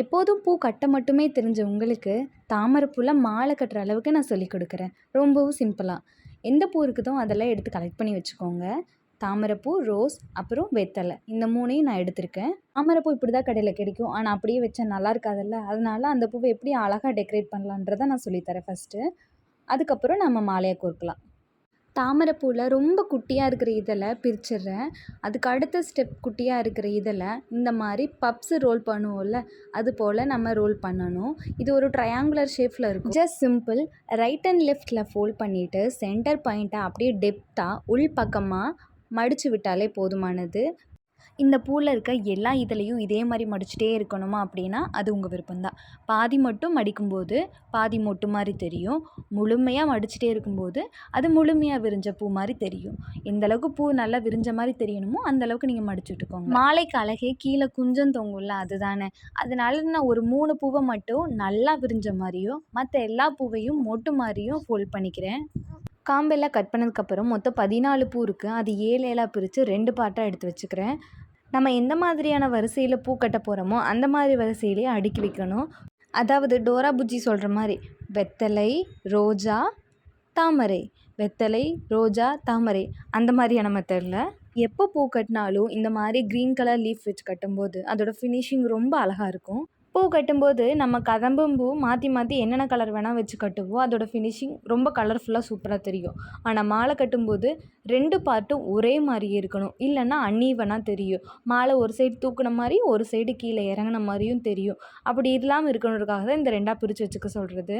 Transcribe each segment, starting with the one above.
எப்போதும் பூ கட்ட மட்டுமே தெரிஞ்ச உங்களுக்கு தாமரைப்பூவில் மாலை கட்டுற அளவுக்கு நான் சொல்லிக் கொடுக்குறேன். ரொம்பவும் சிம்பிளாக எந்த பூ இருக்குதோ அதெல்லாம் எடுத்து கலெக்ட் பண்ணி வச்சுக்கோங்க. தாமரைப்பூ ரோஸ் அப்புறம் வெத்தலை. இந்த மூணையும் நான் எடுத்திருக்கேன். தாமரைப்பூ இப்படி தான் கடையில் கிடைக்கும். ஆனால் அப்படியே வச்சா நல்லா இருக்காதுல்ல? அதனால அந்த பூவை எப்படி அழகாக டெக்கரேட் பண்ணலான்றதை நான் சொல்லித்தரேன் ஃபஸ்ட்டு அதுக்கப்புறம் நம்ம மாலையை கோர்க்கலாம். தாமரைப்பூவில் ரொம்ப குட்டியாக இருக்கிற இதழை பிரிச்சிடுறேன். அதுக்கு அடுத்த ஸ்டெப் குட்டியாக இருக்கிற இதழை இந்த மாதிரி பப்ஸு ரோல் பண்ணுவோம்ல அது போல் நம்ம ரோல் பண்ணணும். இது ஒரு ட்ரையாங்குலர் ஷேப்பில் இருக்கும். ஜஸ்ட் சிம்பிள் ரைட் அண்ட் லெஃப்ட்டில் ஃபோல்ட் பண்ணிவிட்டு சென்டர் பாயிண்ட்டை அப்படியே டெப்த்தாக உள் பக்கமாக மடித்து விட்டாலே போதுமானது. இந்த பூவில் இருக்க எல்லா இதழையும் இதே மாதிரி மடிச்சுட்டே இருக்கணுமா அப்படின்னா அது உங்கள் விருப்பம்தான். பாதி மட்டும் மடிக்கும்போது பாதி மொட்டு மாதிரி தெரியும். முழுமையாக மடிச்சுட்டே இருக்கும்போது அது முழுமையாக விரிஞ்ச பூ மாதிரி தெரியும். எந்த அளவுக்கு பூ நல்லா விரிஞ்ச மாதிரி தெரியணுமோ அந்த அளவுக்கு நீங்கள் மடிச்சு விட்டுக்கோங்க. மாலைக்கு அழகே கீழே குஞ்சம் தொங்கும்ல அதுதானே? அதனால நான் ஒரு மூணு பூவை மட்டும் நல்லா விரிஞ்ச மாதிரியும் மற்ற எல்லா பூவையும் மொட்டு மாதிரியும் ஃபோல்ட் பண்ணிக்கிறேன். காம்பெல்லாம் கட் பண்ணதுக்கப்புறம் மொத்தம் பதினாலு பூ இருக்குது அது ஏழு ஏழாக பிரித்து ரெண்டு பாட்டாக எடுத்து வச்சுக்கிறேன். நம்ம எந்த மாதிரியான வரிசையில் பூ கட்ட போகிறோமோ அந்த மாதிரி வரிசையிலே அடுக்கி வைக்கணும். அதாவது டோரா புஜ்ஜி சொல்கிற மாதிரி வெத்தலை ரோஜா தாமரை. வெத்தலை ரோஜா தாமரை. அந்த மாதிரியான மெத்தடில் எப்போ பூ கட்டினாலும் இந்த மாதிரி க்ரீன் கலர் லீஃப் வச்சு கட்டும்போது அதோடய ஃபினிஷிங் ரொம்ப அழகாக இருக்கும். பூ கட்டும்போது நம்ம கதம்பம் பூ மாற்றி மாற்றி என்னென்ன கலர் வேணால் வச்சு கட்டுவோம். அதோட ஃபினிஷிங் ரொம்ப கலர்ஃபுல்லாக சூப்பராக தெரியும். ஆனால் மாலை கட்டும்போது ரெண்டு பார்ட்டும் ஒரே மாதிரியே இருக்கணும். இல்லைன்னா அன்னீவனாக தெரியும். மாலை ஒரு சைடு தூக்குன மாதிரி ஒரு சைடு கீழே இறங்குன மாதிரியும் தெரியும். அப்படி இல்லாமல் இருக்கணுன்றதுக்காக தான் இந்த ரெண்டாக பிரித்து வச்சுக்க சொல்கிறது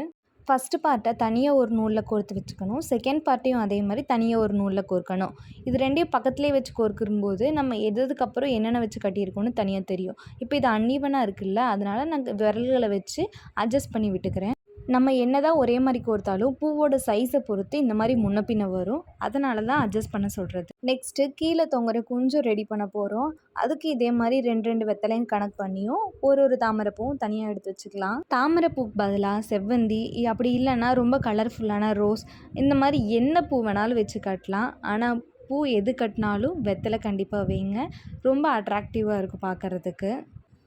ஃபஸ்ட்டு பார்ட்டை தனியாக ஒரு நூலில் கோர்த்து வச்சுக்கணும். செகண்ட் பார்ட்டையும் அதே மாதிரி தனியாக ஒரு நூலில் கோர்க்கணும். இது ரெண்டையும் பக்கத்துலேயே வச்சு கோர்க்கும்போது நம்ம எதுக்கப்புறம் என்னென்ன வச்சு கட்டியிருக்கோன்னு தனியாக தெரியும். இப்போ இது அன்னீவனாக இருக்குல்ல அதனால் நான் விரல்களை வச்சு அட்ஜஸ்ட் பண்ணி விட்டுக்கிறேன். நம்ம என்ன தான் ஒரே மாதிரி கோர்த்தாலும் பூவோட சைஸை பொறுத்து இந்த மாதிரி முன்ன பின்ன வரும். அதனால தான் அட்ஜஸ்ட் பண்ண சொல்கிறது நெக்ஸ்ட்டு கீழே தொங்குற கொஞ்சம் ரெடி பண்ண போகிறோம் அதுக்கு இதே மாதிரி ரெண்டு ரெண்டு வெத்தலையும் கணக்கு பண்ணியும் ஒரு ஒரு தாமரைப்பூவும் தனியாக எடுத்து வச்சுக்கலாம். தாமரைப்பூக்கு பதிலாக செவ்வந்தி அப்படி இல்லைன்னா ரொம்ப கலர்ஃபுல்லான ரோஸ் இந்த மாதிரி என்ன பூ வேணாலும் வச்சு கட்டலாம். ஆனால் பூ எது கட்டினாலும் வெத்தலை கண்டிப்பாக வைங்க. ரொம்ப அட்ராக்டிவாக இருக்கும் பார்க்குறதுக்கு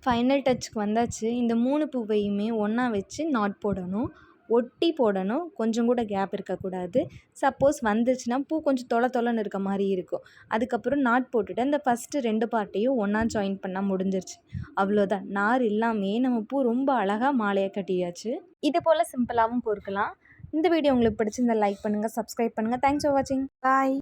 ஃபைனல் டச்சுக்கு வந்தாச்சு. இந்த மூணு பூவையுமே ஒன்றா வச்சு நாட் போடணும். ஒட்டி போடணும். கொஞ்சம் கூட கேப் இருக்கக்கூடாது. சப்போஸ் வந்துச்சுன்னா பூ கொஞ்சம் தொலை தொலைன்னு இருக்க மாதிரி இருக்கும். அதுக்கப்புறம் நாட் போட்டுட்டு அந்த ஃபஸ்ட்டு ரெண்டு பார்ட்டையும் ஒன்றா ஜாயின் பண்ணால் முடிஞ்சிருச்சு. அவ்வளோதான் நார் இல்லாமே நம்ம பூ ரொம்ப அழகாக மாலையாக கட்டியாச்சு. இது போல் சிம்பிளாகவும் கோர்க்கலாம் இந்த வீடியோ உங்களுக்கு பிடிச்சிருந்தா லைக் பண்ணுங்கள் சப்ஸ்கிரைப் பண்ணுங்கள் தேங்க்ஸ் ஃபார் வாட்சிங் பாய்